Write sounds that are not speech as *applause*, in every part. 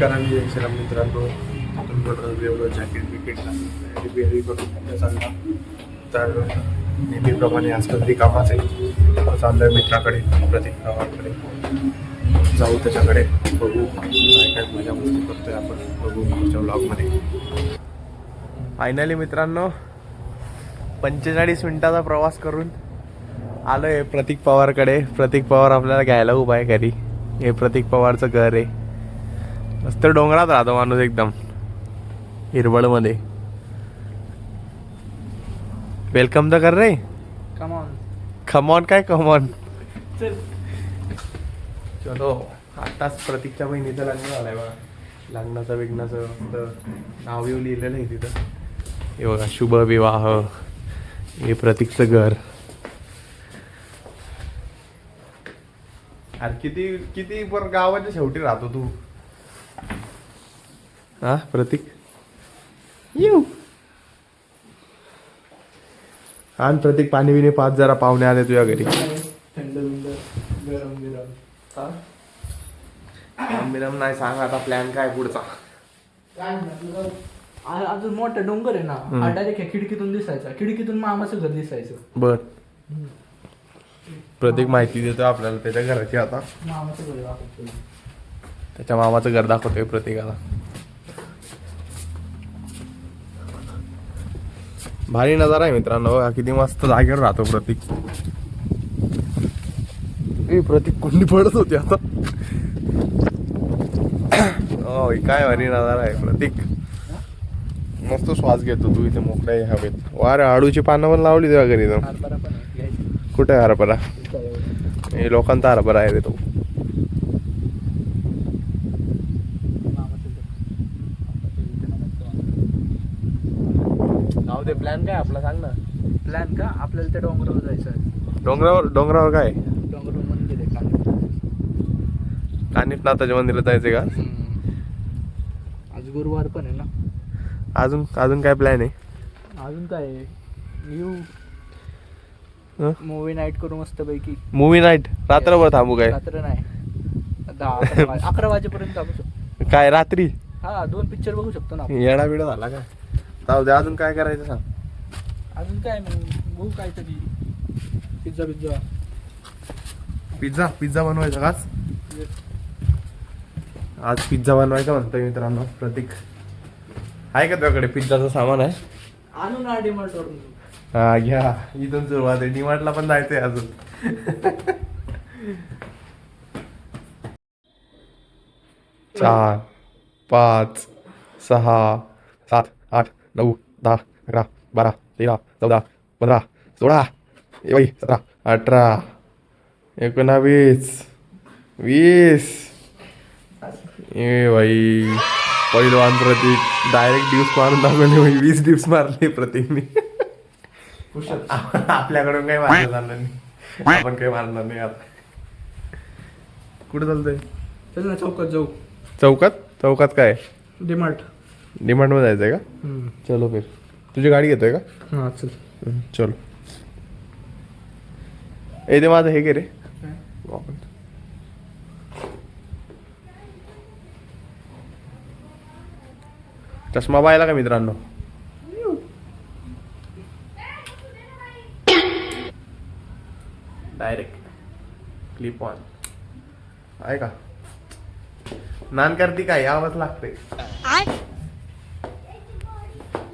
नमस्कार आम्ही जय श्रीराम मित्रांनो एवढं जॅकेट बिकेट रिपेअरी करून चालला तर नेहमीप्रमाणे आज कधी कामाचं आहे. चाललं आहे मित्राकडे प्रतीक गावाकडे. जाऊ त्याच्याकडे बघू काय काय मजा मस्ती करतोय आपण. बघू आमच्या ब्लॉगमध्ये फायनली मित्रांनो पंचेचाळीस मिनिटाचा प्रवास करून आलोय प्रतीक पवारकडे. प्रतीक पवार आपल्याला घ्यायला उभा आहे घरी. हे प्रतीक पवारचं घर आहे. मस्त डोंगरात राहतो माणूस एकदम. हिरवळमध्ये. वेलकम तर कर रे. On. खमॉन काय खमॉन चल. आताच प्रतीकच्या बहिणीचं लग्न झालंय बघा. लग्नाचं मस्त नाव येऊ लिहिलेलं आहे तिथं. हे बघा शुभ विवाह. हे प्रतीकचं घर. अरे किती किती पण गावाच्या शेवटी राहतो तू. हा प्रतीक? येऊ आण प्रतीक पाणी बिणी पाच जरा पाहुणे आले तुझ्या घरी. थंड गरम हा? नाही सांग आता प्लॅन काय पुढचा. काय म्हटलं? अजून मोठा डोंगर आहे ना. हा डायरेक्ट खिडकीतून दिसायचा. खिडकीतून मामाचं घर दिसायचं. बर. प्रतीक माहिती देतो आपल्याला त्याच्या घराची आता. मामाचं घर दाखवतो. त्याच्या मामाचं घर दाखवतोय प्रतीकाला. भारी नजारा आहे मित्रांनो किती मस्त जागेवर राहतो प्रतीक. प्रतीक कोंडी पडत होती आता. *coughs* काय भारी नजारा आहे प्रतीक. मस्त श्वास घेतो तू इथे मोकळ्या हवेत. वारे आडूची पानं पण लावली तेव्हा घरी जाऊन. कुठे आहे. हरभरा. हे लोकांचा हरभरा आहे रे तो मामाचं घर. जाऊ दे प्लॅन काय आपला सांग ना. प्लॅन का? आपल्याला त्या डोंगरावर जायचं आहे. डोंगरावर डोंगरावर काय? डोंगरावर मंदिर आहे कान्हे. कानिफनाथाच्या मंदिरात जायचे का? आज गुरुवार पण आहे ना. अजून अजून काय प्लॅन आहे? अजून काय आहे? येऊ हं? मूवी नाईट करू मस्त पैकी मूवी नाईट रात्रभर थांबू काय? रात्र नाही. दहा अकरा वाजे- अकरा वाजेपर्यंत थांबू शकतो. काय रात्री? हा दोन पिक्चर बघू शकतो ना आपण. येडा बिडा झाला काय? जाऊ दे अजून काय करायचं सांग. अजून काय मग बघू काहीतरी. Pizza pizza. पिझ्झा पिझ्झा बनवायचा काच आज? पिझ्झा बनवायचा म्हणतोय मित्रांनो प्रतीक. आहे का तुझ्याकडे पिझ्झाचं सामान आहे? ना वरून. हा घ्या. इथून सुरुवात आहे. डीमार्टला पण जायचंय अजून. चार पाच सहा सात आठ नऊ दहा अकरा बारा. तेरा चौदा पंधरा सोळा ए बाई सतरा अठरा एकोणावीस वीस. ए बाई पहिलवान प्रतीक डायरेक्ट डिप्स मारून दाखवले बाई वीस डिप्स मारले प्रतीकने *laughs* आपल्याकडून काही मारलं जाणार नाही. आपण काही मारणार नाही आता. कुठे चालतंय? चल ना चौकात जाऊ. चौकात? चौकात काय? डिमार्ट. डिमांडमध्ये जायचंय का? चलो फिर. तुझी गाडी घेतोय का? हा चल. चलो. ए ते माझं हे घे रे. चष्मा पाहिला का मित्रांनो? डायरेक्ट क्लिप ऑन आहे का? नान करती काय यावंच लागते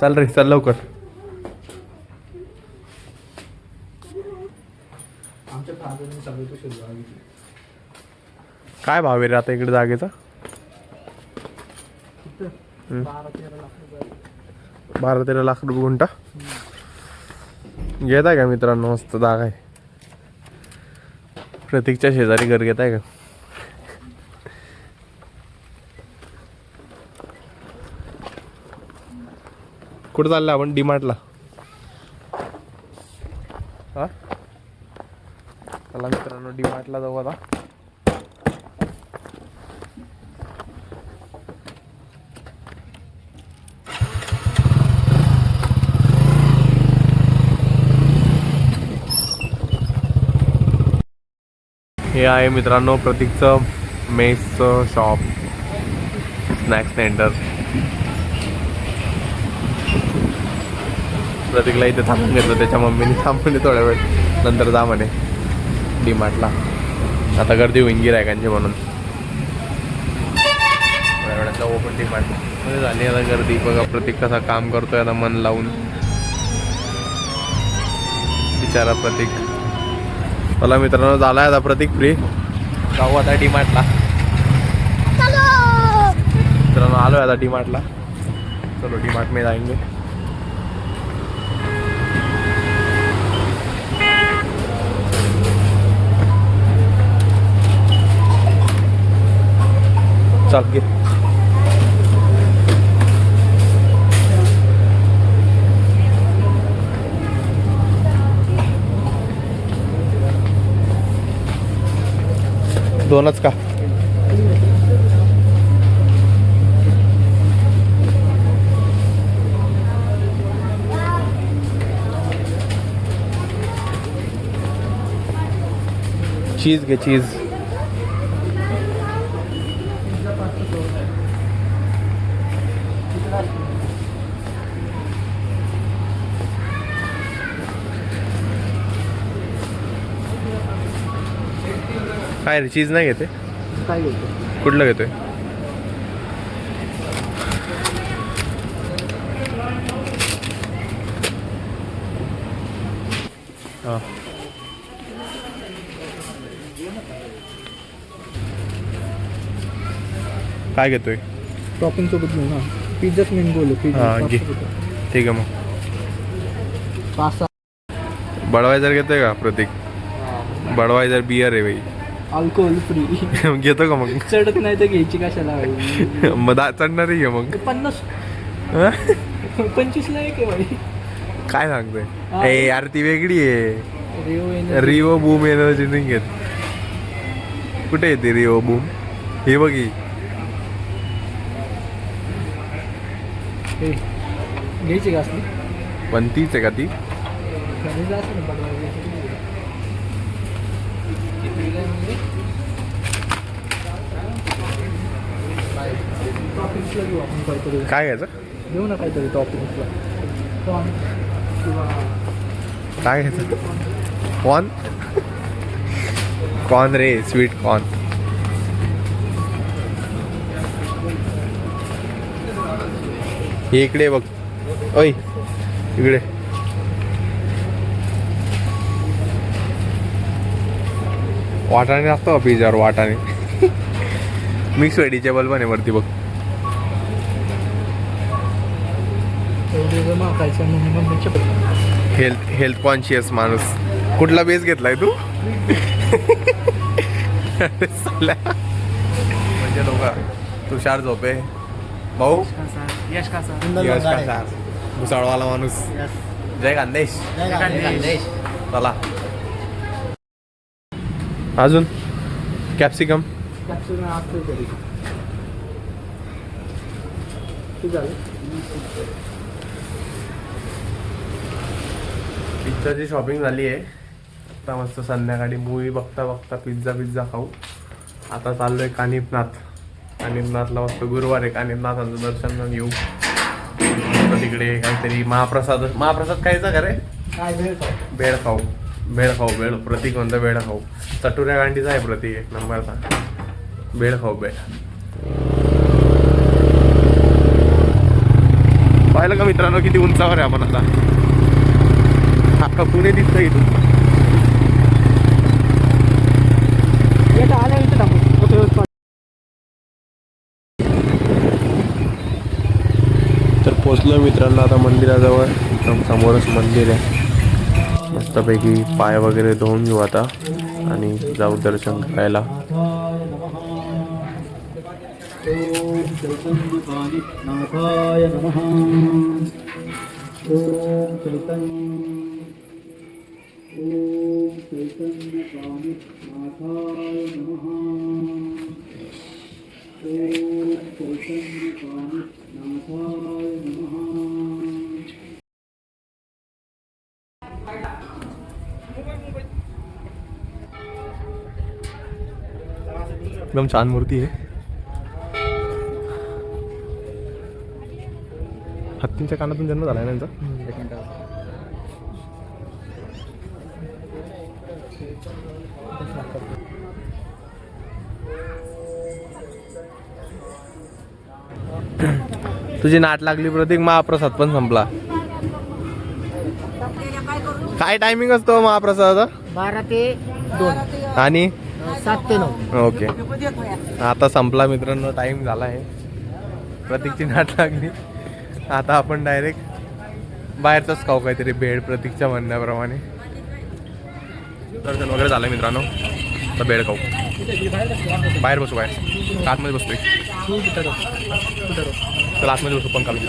चल रे चल लवकर. काय भाव आहे रे आता इकडे जागेचा? हम्म. बारा तेरा लाख रुपये. बारा तेरा लाख रुपये गुंठा? घेत आहे का मित्रांनो? मस्त जागा आहे. प्रतीकच्या शेजारी घर घेत आहे का? कुठं चाललं आपण? डीमार्टला हा? चला मित्रांनो डीमार्टला जाऊ आता. हे आहे मित्रांनो प्रतीकचं मेसचं शॉप स्नॅक्स सेंटर प्रतीकला इथे थांबून घेतलं त्याच्या मम्मीने थांबून थोड्या वेळ. नंतर जा म्हणे. डीमार्टला आता गर्दी होईन गिरायकांची म्हणून. आपण डीमार्टमध्ये झाली आता गर्दी. बघा प्रतीक कसा काम करतोय आता मन लावून. बिचारा प्रतीक. मला मित्रांनो झालाय आता प्रतीक फ्री जाऊ आता डीमार्टला मित्रांनो आलोय आता डीमार्टला चलो डीमार्ट में. जाएंगे चल घे. दोनच का? चीज घे चीज. काय रे चीज नाही घेते? काय घेतो? कुठलं घेतोय? हा. काय घेतोय? टॉपिंग सोबत घेऊ ना. पिझ्झाच मेन गोल हा, घे. ठीक आहे मग. बडवायझर घेतोय का प्रतीक? बडवायझर बियर आहे बाई. अल्कोहोल फ्री *laughs* घेतो का मग? चढत नाही तर घ्यायची कशाला? भाई *laughs* मग दा- चढणारही घे मग. पन्नास. हा? पंचवीसला आहे का भाई. काय सांगतोय? ए यार ती वेगळी आहे. रिओ बूम एनर्जी नाही घेत. कुठे येते रिओ बूम? हे बघी हे, घ्यायची का असली? पण तीच आहे का ती? घेऊ आपण काहीतरी काय घ्यायचं घेऊ ना काहीतरी किंवा काय घ्यायचं कॉर्न कॉर्न रे स्वीट कॉर्न इकडे बघ. ओय इकडे. वाटाणे असतो का पिझ्यावर वाटाणे? मिक्स व्हेजिटेबल पण आहे वरती बघ. हेल्थ हेल्थ कॉन्शियस माणूस. कुठला बेस घेतलाय तू. म्हणजे लोक तुषार झोपे. भाऊ? यश कासा यश कासार भुसाळवाला माणूस. जय खानदेश चला. अजून? कॅप्सिकम पिझ्झाची शॉपिंग झाली आहे आता मस्त संध्याकाळी मूवी बघता बघता पिझ्झा पिझ्झा खाऊ. आता चाललोय कानिपनाथ कानिपनाथला मस्त गुरुवार आहे. कानिपनाथांचं दर्शन घेऊ तिकडे काहीतरी महाप्रसाद महाप्रसाद खायचा का रे? बेळ खाऊ. बेळ खाऊ बेळ प्रतीक म्हणतं बेळ खाऊ चटुऱ्या गांडीचा आहे प्रतीक एक नंबरचा बेळ खाऊ बेळ पाहिलं का मित्रांनो किती उंचावर आहे आपण आता अख्खा पुणे दिसतं इथून. तर पोचलो मित्रांनो आता मंदिराजवळ एकदम समोरच मंदिर आहे मस्तपैकी पाय वगैरे धुवून घेऊ आता आणि जाऊ दर्शन करायला. ओम एकदम छान मूर्ती आहे. हत्तींच्या कानातून जन्म झाला आहे त्यांचा हम्म, एक मिनिट तुझी नाट लागली प्रतीक महाप्रसाद पण संपला. काय टायमिंग असतो महाप्रसादाचा? बारा ते दोन. आणि? सात ते नऊ. ओके. आता संपला मित्रांनो टाइम झाला आहे. प्रतीकची *laughs* नाट लागली. आता आपण डायरेक्ट बाहेरचाच खाऊ काहीतरी भेळ प्रतीकच्या म्हणण्याप्रमाणे. दर्शन वगैरे झालं मित्रांनो. तर भेळ खाऊ. बाहेर बसू बाहेर. आतमध्ये बसतोय. तर आतमध्ये बसू पण काढून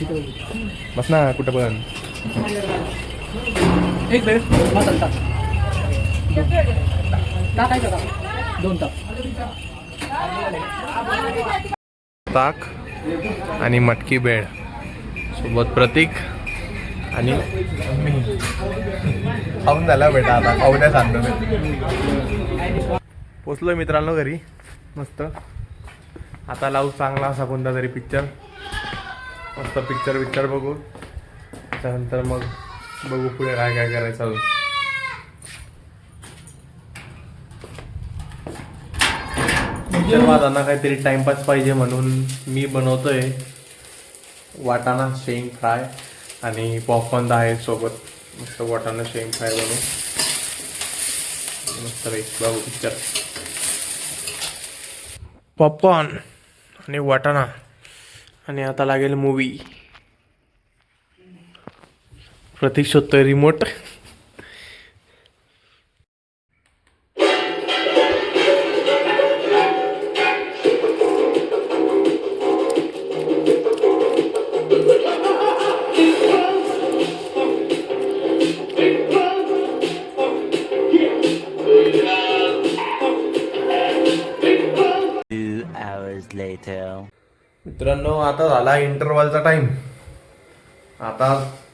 बस ना कुठं पण. एक वेळ मसाला टाक टाकायचं का दोन ताक आणि मटकी बेळ. सोबत प्रतीक आणि खाऊन झाला बेटा आता. खाऊ द्या सांगतो पोचलोय मित्रांनो घरी. मस्त. आता लावू चांगला असा कोणता तरी पिक्चर मस्त पिक्चर विक्चर बघू. त्यानंतर मग बघू पुढे काय काय करायचं अजून. पिक्चर वाजांना काहीतरी टाइमपास पाहिजे म्हणून मी बनवतोय. वाटाणा शेंग फ्राय आणि पॉपकॉर्न आहे सोबत. मस्त वाटाणा शेंग फ्राय बनवू. मस्त बघू पिक्चर पॉपकॉर्न आणि वाटाणा. आणि आता लागेल मूवी प्रतीक शोधतोय रिमोट मित्रांनो आता झाला इंटरवलचा टाइम आता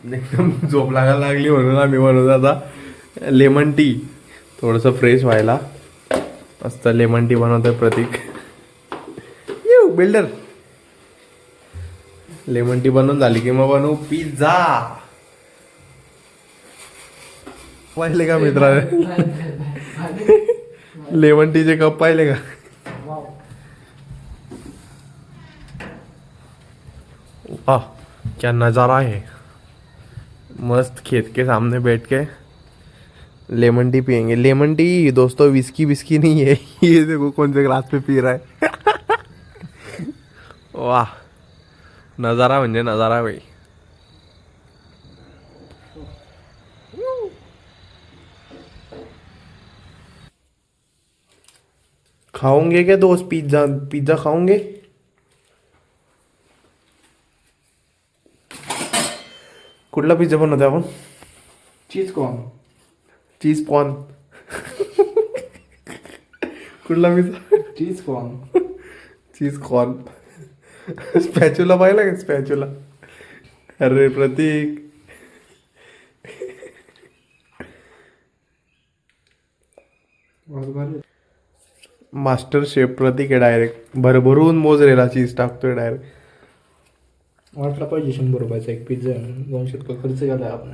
एकदम झोप लागायला लागली म्हणून आम्ही म्हणून आता लेमन टी थोडंसं फ्रेश व्हायला. मस्त लेमन टी बनवतोय प्रतीक. येऊ बिल्डर लेमन टी बनवून झाली की मग बनवू पिझ्झा पाहिले का मित्रा लेमन टीचे कप पाहिले का? वाह क्या नज़ारा है। मस्त खेत के सामने बैठ के लेमन टी पियेंगे। लेमन टी दोस्तों विस्की विस्की नहीं है। *laughs* ये देखो कौन से ग्लास पे पी रहा है। *laughs* वाह, नज़ारा म्हणजे नज़ारा भाई। खाओगे क्या दोस्त? पिज़्ज़ा पिज़्ज़ा खाओगे? कुठला पिझ्झा बनवतो आपण? चीज कॉर्न चीज पॉन कुठला pizza cheese corn cheese corn spatula पाहिला का? स्पॅच्युला अरे प्रतीक. मास्टर शेफ प्रतीक आहे डायरेक्ट भरभरून मोजरेला चीज टाकतोय डायरेक्ट वाटला पाहिजे शंभर रुपयाचा एक पिझ्झा दोनशे रुपये खर्च केला आपण.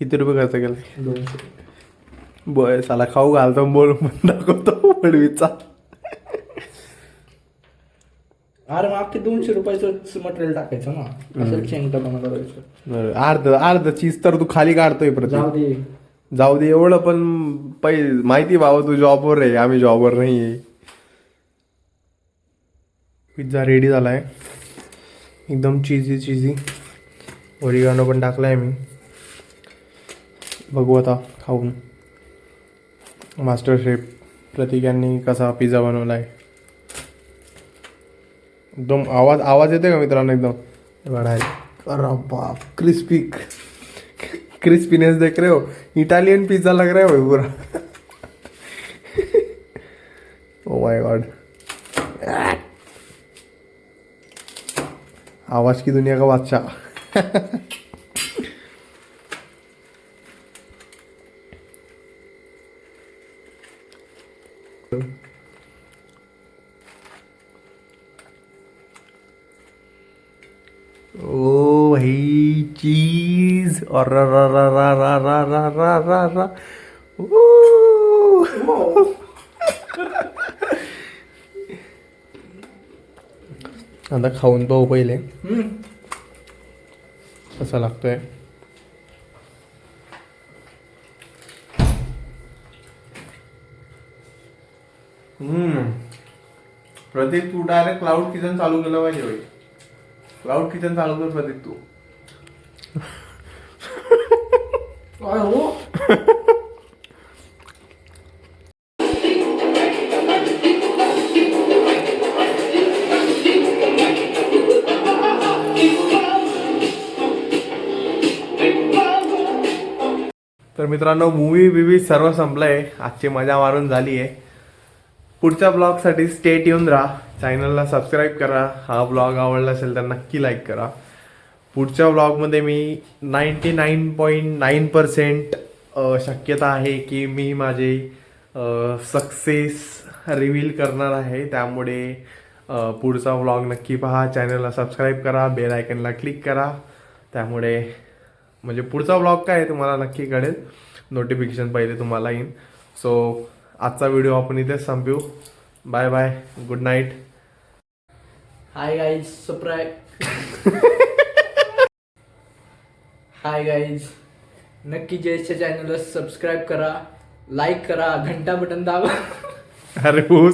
किती रुपये खर्च केला? दोनशे रुपये. बय साला खाऊ घालतो बोलून पण दाखवतो पडवीचा. अरे मग अख्खे दोनशे रुपयाचं मटेरियल टाकायचं ना. असं शेंगटापणा करायचं बरं, अर्ध अर्ध चीज तर तू खाली काढतोय प्रतीक जाऊ दे. जाऊ दे एवढं पण पै माहिती भावा तू जॉबवर आहे आम्ही जॉबवर नाही आहे पिझ्झा रेडी झालाय. एकदम चिझी चिझी ओरिगानो पण टाकलाय मी. बघू आता खाऊन. मास्टर शेफ प्रतीक यांनी कसा पिझ्झा बनवला आहे एकदम आवाज आवाज येते का मित्रांनो एकदम? बघाय अरे बाप क्रिस्पी क्रिस्पीनेस देख रहे हो. इटालियन पिझ्झा लग रहा है भाई पूरा. ओ माय गॉड आवाज की दुनिया का बादशाह? ओ भाई चीज और रा रा रा रा रा रा रा रा रा रा। *laughs* आता खाऊन पाहू पहिले. कसा लागतोय? हम्म. प्रतीक तू डायरेक्ट क्लाउड किचन चालू केलं पाहिजे भाई क्लाउड किचन चालू कर प्रतीक तू. *laughs* काय हो? मित्रांनो मूवी बिवी सर्व संपलंय. आजची मजा मारून झाली आहे पुढच्या ब्लॉगसाठी स्टेट येऊन राहा. चॅनलला सबस्क्राईब करा. हा ब्लॉग आवडला असेल तर नक्की लाईक करा. पुढच्या ब्लॉगमध्ये मी ninety nine point nine percent शक्यता आहे की मी माझे सक्सेस रिव्हील करणार आहे. त्यामुळे पुढचा व्लॉग नक्की पहा. चॅनलला सबस्क्राईब करा. बेल आयकनला क्लिक करा. त्यामुळे म्हणजे पुढचा व्लॉग काय आहे तुम्हाला नक्की कळेल. नोटिफिकेशन पहिले तुम्हाला येईन. सो आजचा व्हिडिओ आपण इथेच संपवू. Bye bye good night hi guys surprise hi guys नक्की जयच्या चॅनलला सबस्क्राईब करा. लाईक करा. घंटा बटन दाबा. अरे हो